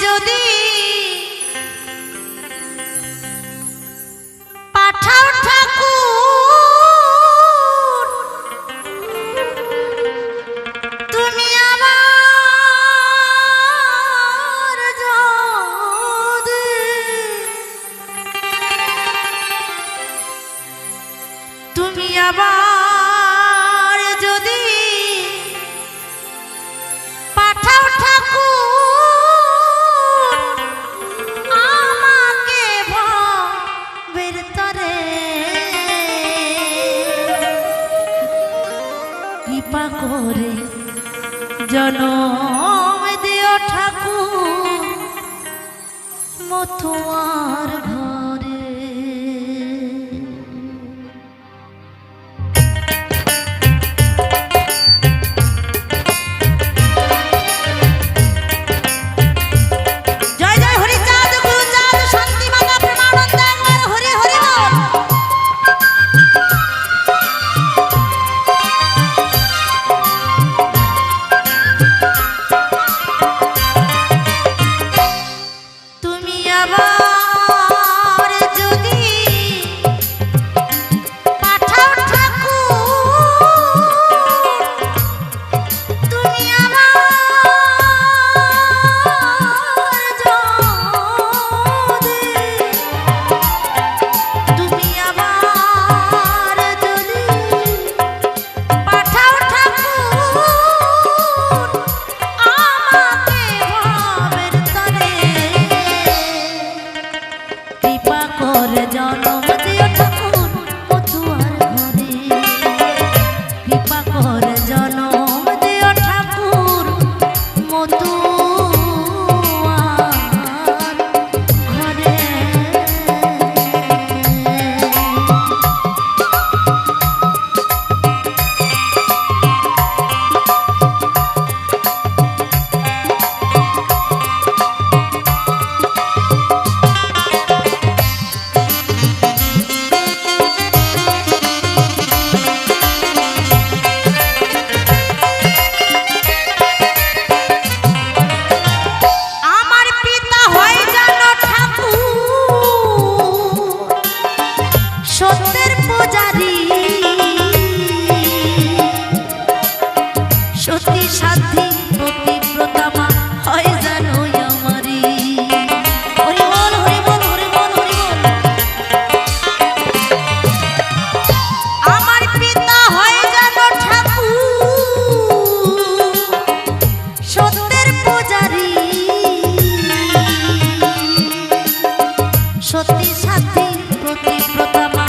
যদি পাঠাও ঠাকুর তুমি আমার যদি তুমি আবার পথ আর প্রতি সাথে প্রতি প্রতাপ